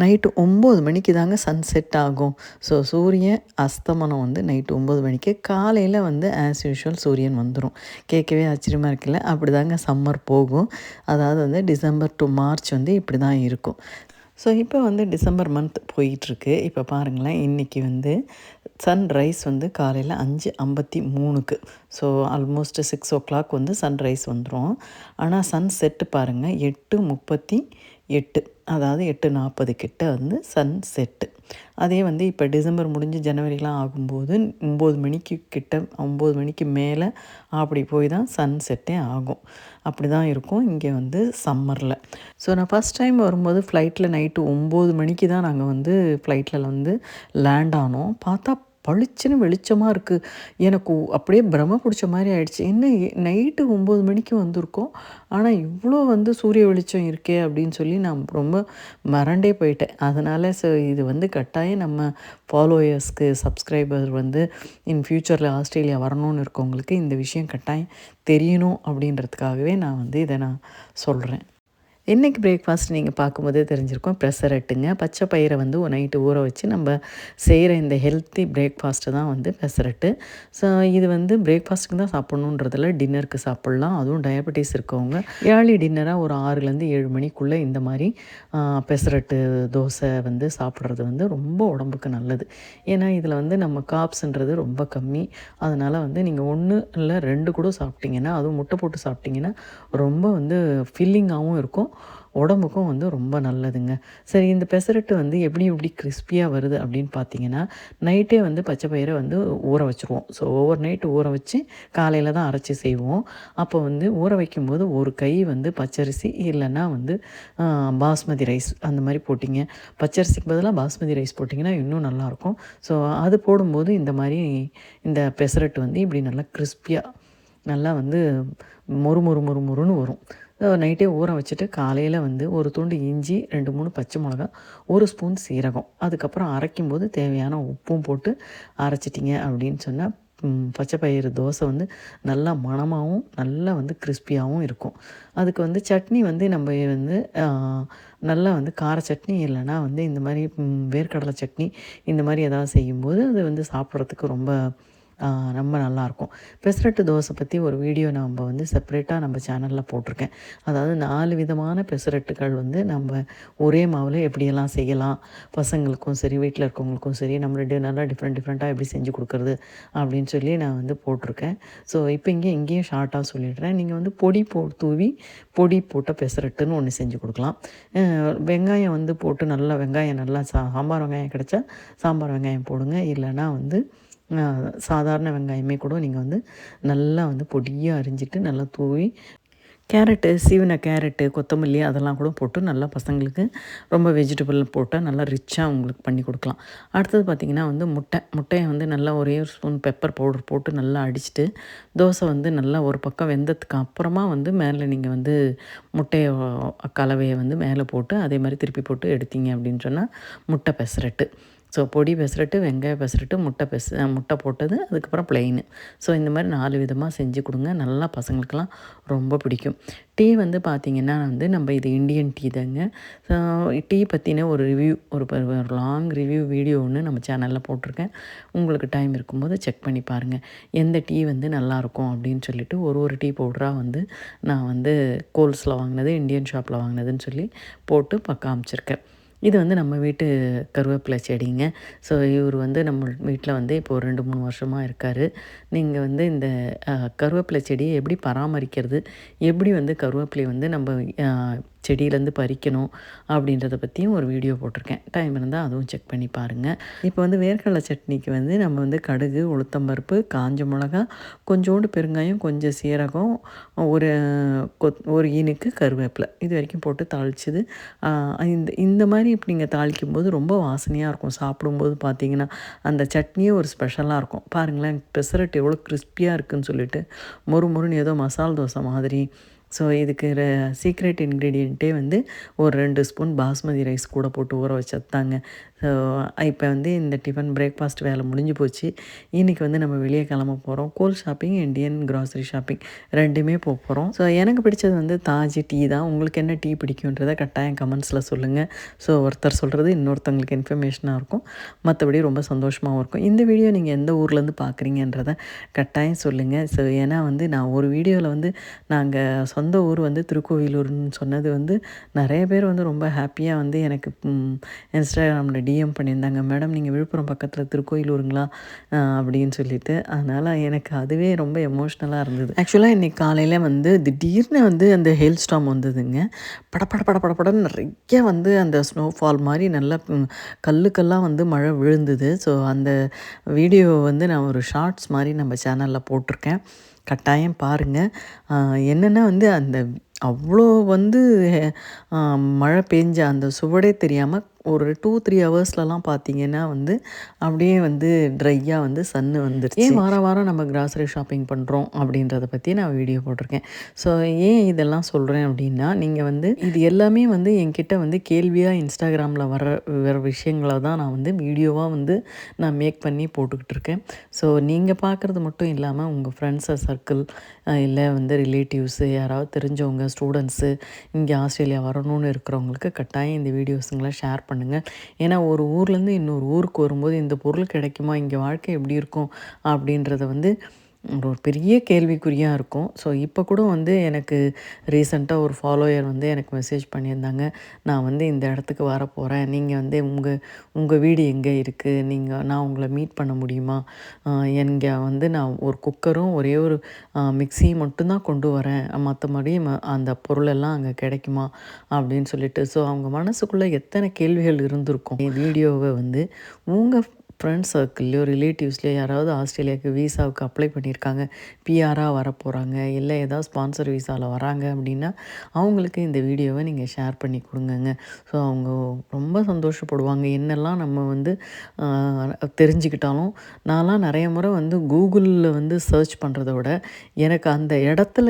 Night ஒம்பது மணிக்கு தாங்க சன்செட் ஆகும். ஸோ சூரியன் அஸ்தமனம் வந்து நைட்டு ஒம்பது மணிக்கு. காலையில் வந்து ஆஸ் யூஷுவல் சூரியன் வந்துடும் கேட்கவே ஆச்சரியமாக இருக்குல்ல? அப்படி தாங்க சம்மர் போகும். அதாவது வந்து டிசம்பர் டு மார்ச் வந்து இப்படி தான் இருக்கும். ஸோ இப்போ வந்து டிசம்பர் மந்த் போயிட்டுருக்கு. இப்போ பாருங்களேன் இன்றைக்கி வந்து சன்ரைஸ் வந்து காலையில் அஞ்சு ஐம்பத்தி மூணுக்கு. So almost six o'clock வந்து சன்ரைஸ் வந்துடும் ஆனால் சன் செட்டு பாருங்கள் எட்டு முப்பத்தி எட்டு அதாவது எட்டு நாற்பது கிட்ட வந்து சன் செட்டு அதே வந்து இப்போ டிசம்பர் முடிஞ்சு ஜனவரிலாம் ஆகும்போது ஒம்பது மணிக்கு கிட்ட ஒம்பது மணிக்கு மேலே அப்படி போய் தான் சன் செட்டே ஆகும். அப்படி தான் இருக்கும். இங்கே வந்து சம்மரில் ஸோ நான் ஃபஸ்ட் டைம் வரும்போது ஃப்ளைட்டில் நைட்டு ஒம்பது மணிக்கு தான் நாங்கள் வந்து ஃப்ளைட்டில் வந்து லேண்ட் ஆனோம். பார்த்தா பளிச்சுன்னு வெளிச்சமாக இருக்குது எனக்கு அப்படியே பிரம பிடிச்ச மாதிரி ஆயிடுச்சு. என்ன நைட்டு ஒம்பது மணிக்கு வந்திருக்கோம். ஆனால் இவ்வளோ வந்து சூரிய வெளிச்சம் இருக்கே அப்படின்னு சொல்லி நான் ரொம்ப மறண்டே போயிட்டேன். அதனால் ஸோ இது வந்து கட்டாயம் நம்ம ஃபாலோயர்ஸ்க்கு சப்ஸ்கிரைபர் வந்து இன் ஃப்யூச்சரில் ஆஸ்திரேலியா வரணும்னு இருக்கவங்களுக்கு இந்த விஷயம் கட்டாயம் தெரியணும் அப்படின்றதுக்காகவே நான் வந்து இதை நான் சொல்கிறேன் இன்றைக்கி பிரேக்ஃபாஸ்ட் நீங்கள் பார்க்கும்போதே தெரிஞ்சிருக்கோம். பெசரட்டுங்க பச்சை பயிரை வந்து நைட்டு ஊற வச்சு நம்ம செய்கிற இந்த ஹெல்த்தி பிரேக்ஃபாஸ்ட்டு தான் வந்து பெசரட்டு ஸோ இது வந்து பிரேக்ஃபாஸ்ட்டுக்கு தான் சாப்பிட்ணுன்றதில் டின்னருக்கு சாப்பிட்லாம். அதுவும் டயபெட்டிஸ் இருக்கவங்க. ஏர்லி டின்னராக ஒரு ஆறுலேருந்து ஏழு மணிக்குள்ளே இந்த மாதிரி பெசரட்டு தோசை வந்து சாப்பிட்றது வந்து ரொம்ப உடம்புக்கு நல்லது. ஏன்னா இதில் வந்து நம்ம காப்ஸுன்றது ரொம்ப கம்மி. அதனால் வந்து நீங்கள் ஒன்று இல்லை ரெண்டு கூட சாப்பிட்டிங்கன்னா அதுவும் முட்டை போட்டு சாப்பிட்டிங்கன்னா ரொம்ப வந்து ஃபில்லிங்காகவும் இருக்கும். உடம்புக்கும் வந்து ரொம்ப நல்லதுங்க. சரி இந்த பெசரட்டு வந்து எப்படி எப்படி கிறிஸ்பியாக வருது அப்படின்னு பார்த்தீங்கன்னா நைட்டே வந்து பச்சை பயிரை வந்து ஊற வச்சுருவோம். ஸோ ஒவ்வொரு நைட்டு ஊற வச்சு காலையில் தான் அரைச்சி செய்வோம். அப்போ வந்து ஊற வைக்கும்போது ஒரு கை வந்து பச்சரிசி இல்லைன்னா வந்து பாஸ்மதி ரைஸ் அந்த மாதிரி போட்டிங்க. பச்சரிசிக்கு பதிலாக பாஸ்மதி ரைஸ் போட்டிங்கன்னா இன்னும் நல்லாயிருக்கும். ஸோ அது போடும்போது இந்த மாதிரி இந்த பெசரட்டு வந்து இப்படி நல்லா கிறிஸ்பியாக நல்லா வந்து மொறு மொறு மொறு மொறுன்னு வரும். நைட்டே ஊற வச்சுட்டு காலையில் வந்து ஒரு துண்டு இஞ்சி ரெண்டு மூணு பச்சை மிளகா ஒரு ஸ்பூன் சீரகம். அதுக்கப்புறம் அரைக்கும் போது தேவையான உப்பும் போட்டு அரைச்சிட்டிங்க அப்படின்னு சொன்னால் பச்சை பயிறு தோசை வந்து நல்லா மணமாகவும் நல்லா வந்து கிறிஸ்பியாகவும் இருக்கும். அதுக்கு வந்து சட்னி வந்து நம்ம வந்து நல்லா வந்து கார சட்னி இல்லைன்னா வந்து இந்த மாதிரி வேர்க்கடலை சட்னி இந்த மாதிரி எதாவது செய்யும்போது அது வந்து சாப்பிட்றதுக்கு ரொம்ப ரொம்ப நல்லாயிருக்கும் பெசரட்டு தோசை பற்றி ஒரு வீடியோ நம்ம வந்து செப்பரேட்டாக நம்ம சேனலில் போட்டிருக்கேன். அதாவது நாலு விதமான பெசரட்டுகள் வந்து நம்ம ஒரே மாவில் எப்படியெல்லாம் செய்யலாம் பசங்களுக்கும் சரி வீட்டில் இருக்கவங்களுக்கும் சரி நம்ம நல்லா டிஃப்ரெண்ட் டிஃப்ரெண்ட்டாக எப்படி செஞ்சு கொடுக்குறது அப்படின்னு சொல்லி நான் வந்து போட்டிருக்கேன். ஸோ இப்போ இங்கே இங்கேயும் ஷார்ட்டாக சொல்லிடுறேன். நீங்கள் வந்து பொடி போ தூவி பொடி போட்ட பெசரட்டுன்னு ஒன்று செஞ்சு கொடுக்கலாம். வெங்காயம் வந்து போட்டு நல்லா வெங்காயம் நல்லா சா சாம்பார் வெங்காயம் கிடச்சா சாம்பார் வெங்காயம் போடுங்க. இல்லைன்னா வந்து சாதாரண வெங்காயமே கூட நீங்கள் வந்து நல்லா வந்து பொடியாக அரிஞ்சிட்டு நல்லா தூவி கேரட்டு சீவன கேரட்டு கொத்தமல்லி அதெல்லாம் கூட போட்டு நல்லா பசங்களுக்கு ரொம்ப வெஜிடபிள் போட்டால் நல்லா ரிச்சாக உங்களுக்கு பண்ணி கொடுக்கலாம். அடுத்தது பார்த்திங்கன்னா வந்து முட்டை. முட்டையை வந்து நல்லா ஒரே ஒரு ஸ்பூன் பெப்பர் பவுடர் போட்டு நல்லா அடிச்சுட்டு தோசை வந்து நல்லா ஒரு பக்கம் வெந்ததுக்கு அப்புறமா வந்து மேலே நீங்கள் வந்து முட்டையை கலவையை வந்து மேலே போட்டு அதே மாதிரி திருப்பி போட்டு எடுத்தீங்க அப்படின்னு சொன்னால் முட்டை பெசரட்டு. ஸோ பொடி பெசரட்டு வெங்காய பெசரட்டு முட்டை பெச முட்டை போட்டது அதுக்கப்புறம் பிளெயின் ஸோ இந்த மாதிரி நாலு விதமாக செஞ்சு கொடுங்க. நல்லா பசங்களுக்கெல்லாம் ரொம்ப பிடிக்கும். டீ வந்து பார்த்திங்கன்னா வந்து நம்ம இது இந்தியன் டீ தாங்க. ஸோ டீ பற்றின ஒரு ரிவ்யூ ஒரு லாங் ரிவ்யூ வீடியோ ஒன்று நம்ம சேனலில் போட்டிருக்கேன். உங்களுக்கு டைம் இருக்கும்போது செக் பண்ணி பாருங்கள் எந்த டீ வந்து நல்லாயிருக்கும் அப்படின்னு சொல்லிட்டு ஒரு ஒரு டீ பவுடராக வந்து நான் வந்து கோல்ஸில் வாங்கினது இந்தியன் ஷாப்பில் வாங்கினதுன்னு சொல்லி போட்டு பக்கம் அமைச்சிருக்கேன் இது வந்து நம்ம வீட்டு கருவேப்பிலை செடிங்க. ஸோ இவர் வந்து நம்ம வீட்டில் வந்து இப்போ ஒரு ரெண்டு மூணு வருஷமாக இருக்கார். நீங்கள் வந்து இந்த கருவேப்பிலை செடியை எப்படி பராமரிக்கிறது? எப்படி வந்து கருவேப்பிலை வந்து நம்ம செடியிலேருந்து பறிக்கணும் அப்படின்றத பற்றியும் ஒரு வீடியோ போட்டிருக்கேன். டைம் இருந்தால் அதுவும் செக் பண்ணி பாருங்கள் இப்போ வந்து வேர்க்கடலை சட்னிக்கு வந்து நம்ம வந்து கடுகு உளுத்தம்பருப்பு காஞ்ச மிளகா கொஞ்சோண்டு பெருங்காயம் கொஞ்சம் சீரகம் ஒரு கொத் ஒரு ஈனுக்கு கருவேப்பிலை. இது வரைக்கும் போட்டு தாளிச்சது. இந்த இந்த மாதிரி இப்போ நீங்கள் தாளிக்கும் போது ரொம்ப வாசனையாக இருக்கும். சாப்பிடும்போது பார்த்தீங்கன்னா அந்த சட்னியே ஒரு ஸ்பெஷலாக இருக்கும். பாருங்களேன் பெசரட் எவ்வளோ கிறிஸ்பியாக இருக்குதுன்னு சொல்லிட்டு மொறு மொறுன்னு ஏதோ மசால் தோசை மாதிரி ஸோ இதுக்கு சீக்ரெட் இன்க்ரீடியண்ட்டே வந்து ஒரு ரெண்டு ஸ்பூன் பாஸ்மதி ரைஸ் கூட போட்டு ஊற வச்சது ஸோ இப்போ வந்து இந்த டிஃபன் பிரேக்ஃபாஸ்ட் வேலை முடிஞ்சு போச்சு. இன்றைக்கி வந்து நம்ம வெளியே கிளம்ப போகிறோம் கோல் ஷாப்பிங் இண்டியன் க்ராசரி ஷாப்பிங் ரெண்டுமே போக போகிறோம் ஸோ எனக்கு பிடிச்சது வந்து தாஜி டீ தான். உங்களுக்கு என்ன டீ பிடிக்குன்றதை கட்டாயம் கமெண்ட்ஸில் சொல்லுங்கள் ஸோ ஒருத்தர் சொல்கிறது இன்னொருத்தவங்களுக்கு இன்ஃபர்மேஷனாக இருக்கும். மற்றபடி ரொம்ப சந்தோஷமாகவும் இருக்கும். இந்த வீடியோ நீங்கள் எந்த ஊர்லேருந்து பார்க்குறீங்கன்றதை கட்டாயம் சொல்லுங்கள் ஸோ ஏன்னா வந்து நான் ஒரு வீடியோவில் வந்து நாங்கள் சொந்த ஊர் வந்து திருக்கோவிலூர்னு சொன்னது வந்து நிறைய பேர் வந்து ரொம்ப ஹாப்பியாக வந்து எனக்கு இன்ஸ்டாகிராமில் டிஎம் பண்ணியிருந்தாங்க. மேடம் நீங்கள் விழுப்புரம் பக்கத்தில் திருக்கோயிலூருங்களா? அப்படின்னு சொல்லிட்டு. அதனால் எனக்கு அதுவே ரொம்ப எமோஷ்னலாக இருந்தது. ஆக்சுவலாக இன்றைக்கி காலையில் வந்து திடீர்னு வந்து அந்த ஹெல் ஸ்டாம் வந்ததுங்க. படப்பட பட படப்படன்னு நிறைய வந்து அந்த ஸ்னோஃபால் மாதிரி நல்லா கல்லுக்கெல்லாம் வந்து மழை விழுந்தது. ஸோ அந்த வீடியோ வந்து நான் ஒரு ஷார்ட்ஸ் மாதிரி நம்ம சேனலில் போட்டிருக்கேன். கட்டாயம் பாருங்கள் என்னென்னா வந்து அந்த அவ்வளோ வந்து மழை பெஞ்ச அந்த சுவடே தெரியாமல் ஒரு டூ த்ரீ ஹவர்ஸ்லலாம் பார்த்தீங்கன்னா வந்து அப்படியே வந்து ட்ரையாக வந்து சன்னு வந்துருச்சு. ஏன் வாரம் வாரம் நம்ம கிராசரி ஷாப்பிங் பண்ணுறோம் அப்படின்றத பற்றி நான் வீடியோ போட்டிருக்கேன். ஸோ ஏன் இதெல்லாம் சொல்கிறேன் அப்படின்னா நீங்கள் வந்து இது எல்லாமே வந்து என்கிட்ட வந்து கேள்வியாக இன்ஸ்டாகிராமில் வர வர விஷயங்களை தான் நான் வந்து வீடியோவாக வந்து நான் மேக் பண்ணி போட்டுக்கிட்டு இருக்கேன். ஸோ நீங்கள் பார்க்குறது மட்டும் இல்லாமல் உங்கள் ஃப்ரெண்ட்ஸை சர்க்கிள் இல்லை வந்து ரிலேட்டிவ்ஸு யாராவது தெரிஞ்சவங்க ஸ்டூடெண்ட்ஸு இங்கே ஆஸ்திரேலியா வரணும்னு இருக்கிறவங்களுக்கு கட்டாயம் இந்த வீடியோஸுங்களை ஷேர் பண்ணுங்கள் ஏன்னா ஒரு ஊர்லேருந்து இன்னொரு ஊருக்கு வரும்போது இந்த பொருள் கிடைக்குமா? இங்கே வாழ்க்கை எப்படி இருக்கும்? அப்படின்றத வந்து ஒரு பெரிய கேள்விக்குறியாக இருக்கும். ஸோ இப்போ கூட வந்து எனக்கு ரீசண்டாக ஒரு ஃபாலோயர் வந்து எனக்கு மெசேஜ் பண்ணியிருந்தாங்க. நான் வந்து இந்த இடத்துக்கு வர போகிறேன் நீங்கள் வந்து உங்கள் உங்கள் வீடு எங்கே இருக்குது நீங்கள் நான் உங்களை மீட் பண்ண முடியுமா? எங்கே வந்து நான் ஒரு குக்கரும் ஒரே ஒரு மிக்சியும் மட்டும்தான் கொண்டு வரேன். மற்றபடி அந்த பொருளெல்லாம் அங்கே கிடைக்குமா? அப்படின்னு சொல்லிட்டு. ஸோ அவங்க மனசுக்குள்ளே எத்தனை கேள்விகள் இருந்திருக்கும்? வீடியோவை வந்து உங்கள் ஃப்ரெண்ட் சர்க்கிள்லையோ ரிலேட்டிவ்ஸ்லையோ யாராவது ஆஸ்திரேலியாவுக்கு வீசாவுக்கு அப்ளை பண்ணியிருக்காங்க. பிஆராக வர போகிறாங்க இல்லை ஏதாவது ஸ்பான்சர் வீசாவில் வராங்க அப்படின்னா அவங்களுக்கு இந்த வீடியோவை நீங்கள் ஷேர் பண்ணி கொடுங்கங்க. ஸோ அவங்க ரொம்ப சந்தோஷப்படுவாங்க. என்னெல்லாம் நம்ம வந்து தெரிஞ்சுக்கிட்டாலும் நான்லாம் நிறைய முறை வந்து கூகுளில் வந்து சர்ச் பண்ணுறத விட எனக்கு அந்த இடத்துல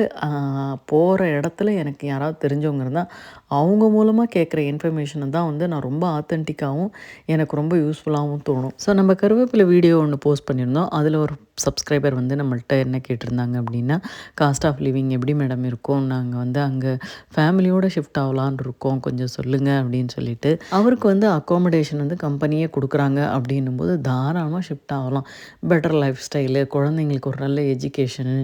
போகிற இடத்துல எனக்கு யாராவது தெரிஞ்சவங்க இருந்தால் அவங்க மூலமாக கேட்குற இன்ஃபர்மேஷனை தான் வந்து நான் ரொம்ப ஆத்தென்டிக்காகவும் எனக்கு ரொம்ப யூஸ்ஃபுல்லாகவும் தோணும். ஸோ நம்ம கருவேப்பிலை வீடியோ ஒன்று போஸ்ட் பண்ணியிருந்தோம். அதில் ஒரு சப்ஸ்கிரைபர் வந்து நம்மள்கிட்ட என்ன கேட்டிருந்தாங்க அப்படின்னா காஸ்ட் ஆஃப் லிவிங் எப்படி மேடம் இருக்கும்? நாங்கள் வந்து அங்கே ஃபேமிலியோடு ஷிஃப்ட் ஆகலான் இருக்கோம். கொஞ்சம் சொல்லுங்கள் அப்படின்னு சொல்லிட்டு அவருக்கு வந்து அக்காமடேஷன் வந்து கம்பெனியே கொடுக்குறாங்க அப்படின்னும் போது தாராளமாக ஷிஃப்ட் ஆகலாம். பெட்டர் லைஃப் ஸ்டைலு குழந்தைங்களுக்கு ஒரு நல்ல எஜுகேஷனு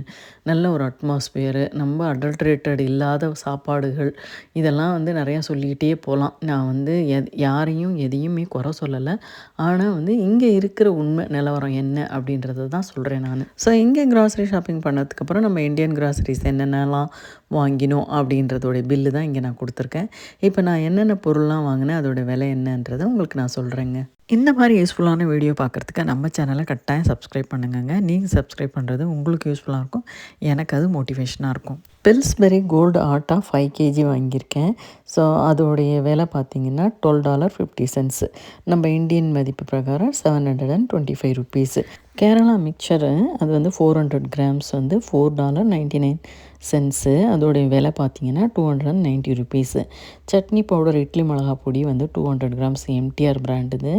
நல்ல ஒரு அட்மாஸ்பியரு நம்ம அடல்ட்ரேட்டட் இல்லாத சாப்பாடுகள் இதெல்லாம் வந்து நிறையா சொல்லிக்கிட்டே போகலாம். நான் வந்து யாரையும் எதையுமே குறை சொல்லலை. ஆனால் வந்து இங்கே இருக்கிற உண்மை நிலவரம் என்ன அப்படின்றத தான் சொல்கிறேன் நான். ஸோ இங்கே க்ராசரி ஷாப்பிங் பண்ணதுக்கப்புறம் நம்ம இந்தியன் க்ராசரிஸ் என்னென்னலாம் வாங்கினோம் அப்படின்றதோடைய பில்லு தான் இங்கே நான் கொடுத்துருக்கேன். இப்போ நான் என்னென்ன பொருள்லாம் வாங்கினேன் அதோடய விலை என்னன்றதை உங்களுக்கு நான் சொல்கிறேங்க இந்த மாதிரி யூஸ்ஃபுல்லான வீடியோ பார்க்குறதுக்கு நம்ம சேனலை கட்டாயம் சப்ஸ்கிரைப் பண்ணுங்கங்க. நீங்கள் சப்ஸ்கிரைப் பண்ணுறது உங்களுக்கு யூஸ்ஃபுல்லாக இருக்கும். எனக்கு அது மோட்டிவேஷனாக இருக்கும். Pillsbury gold atta five KG வாங்கியிருக்கேன். ஸோ அதோடைய விலை பார்த்திங்கன்னா டுவெல் டாலர் ஃபிஃப்டி சென்ட்ஸு நம்ம இந்தியன் மதிப்பு பிரகாரம் seven hundred and twenty five rupees Kerala mixture அது வந்து ஃபோர் ஹண்ட்ரட் கிராம்ஸ் வந்து four dollar ninety nine cents அதோடைய விலை பார்த்தீங்கன்னா two hundred and ninety rupees chutney powder idli மிளகா பொடி வந்து டூ ஹண்ட்ரட் கிராம்ஸ் எம்டிஆர் பிராண்டுது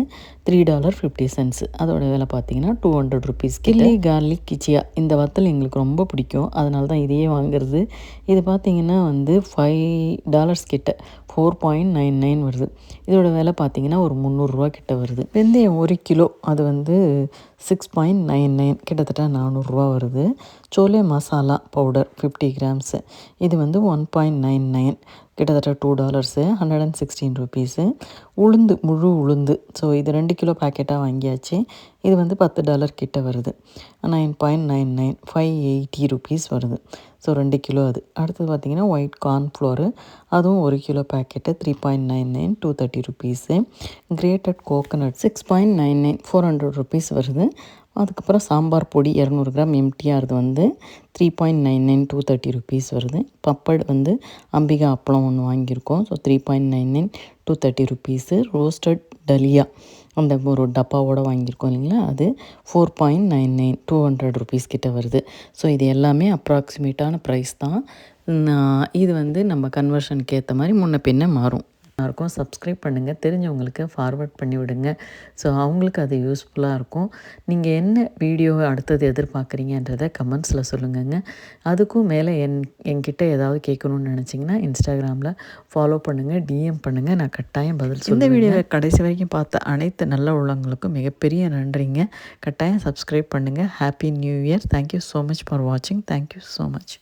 த்ரீ டாலர் ஃபிஃப்டி சென்ஸு அதோட விலை பார்த்தீங்கன்னா two hundred rupees chilli garlic கிச்சியா இந்த வத்தல் எங்களுக்கு ரொம்ப பிடிக்கும். அதனால தான் இதையே வாங்குறது. இது பார்த்திங்கன்னா வந்து ஃபைவ் டாலர்ஸ் கிட்ட. ஃபோர் பாயிண்ட் நைன் நைன் வருது. இதோட விலை பார்த்திங்கன்னா ஒரு முந்நூறுரூவா கிட்ட வருது. வெந்தயம் ஒரு கிலோ. அது வந்து சிக்ஸ் பாயிண்ட் நைன் நைன் கிட்டத்தட்ட நானூறுரூவா வருது. Chole masala powder fifty grams இது வந்து ஒன் பாயிண்ட் நைன் நைன் கிட்டத்தட்ட two dollars hundred and sixteen rupees உளுந்து முழு உளுந்து. ஸோ இது ரெண்டு கிலோ பேக்கெட்டாக வாங்கியாச்சு. இது வந்து பத்து டாலர் கிட்ட வருது. Nine point nine nine five eighty rupees வருது. ஸோ ரெண்டு கிலோ அது. அடுத்தது பார்த்திங்கன்னா ஒயிட் கார்ன்ஃப்ளோரு அதுவும் ஒரு kilo packet three point nine nine two thirty rupees grated coconut six point nine nine four hundred rupees வருது. அதுக்கப்புறம் சாம்பார் பொடி இரநூறு கிராம் எம்டிஆர்து வந்து three point nine nine two thirty rupees வருது. பப்பட் வந்து அம்பிகா அப்பளம் ஒன்று வாங்கியிருக்கோம். So three point nine nine two thirty rupees roasted dalia அந்த ஒரு டப்பாவோடு வாங்கியிருக்கோம் இல்லைங்களா? அது four point nine nine two hundred rupees கிட்டே வருது. ஸோ இது எல்லாமே அப்ராக்சிமேட்டான ப்ரைஸ் தான். இது வந்து நம்ம கன்வர்ஷனுக்கு ஏற்ற மாதிரி முன்ன பின்ன மாறும். இருக்கும். சப்ஸ்கிரைப் பண்ணுங்கள் தெரிஞ்சவங்களுக்கு ஃபார்வர்ட் பண்ணி விடுங்க. ஸோ அவங்களுக்கு அது யூஸ்ஃபுல்லாக இருக்கும். நீங்கள் என்ன வீடியோ அடுத்தது எதிர்பார்க்குறீங்கன்றதை கமெண்ட்ஸில் சொல்லுங்கங்க. அதுக்கும் மேலே என் என்கிட்ட ஏதாவது கேட்கணும்னு நினச்சிங்கன்னா இன்ஸ்டாகிராமில் ஃபாலோ பண்ணுங்கள் டிஎம் பண்ணுங்கள் நான் கட்டாயம் பதில் இந்த வீடியோவை கடைசி வரைக்கும் பார்த்த அனைத்து நல்ல உள்ளவங்களுக்கும் மிகப்பெரிய நன்றிங்க. கட்டாயம் சப்ஸ்கிரைப் பண்ணுங்கள் happy new year thank you so much for வாட்சிங் தேங்க்யூ ஸோ மச்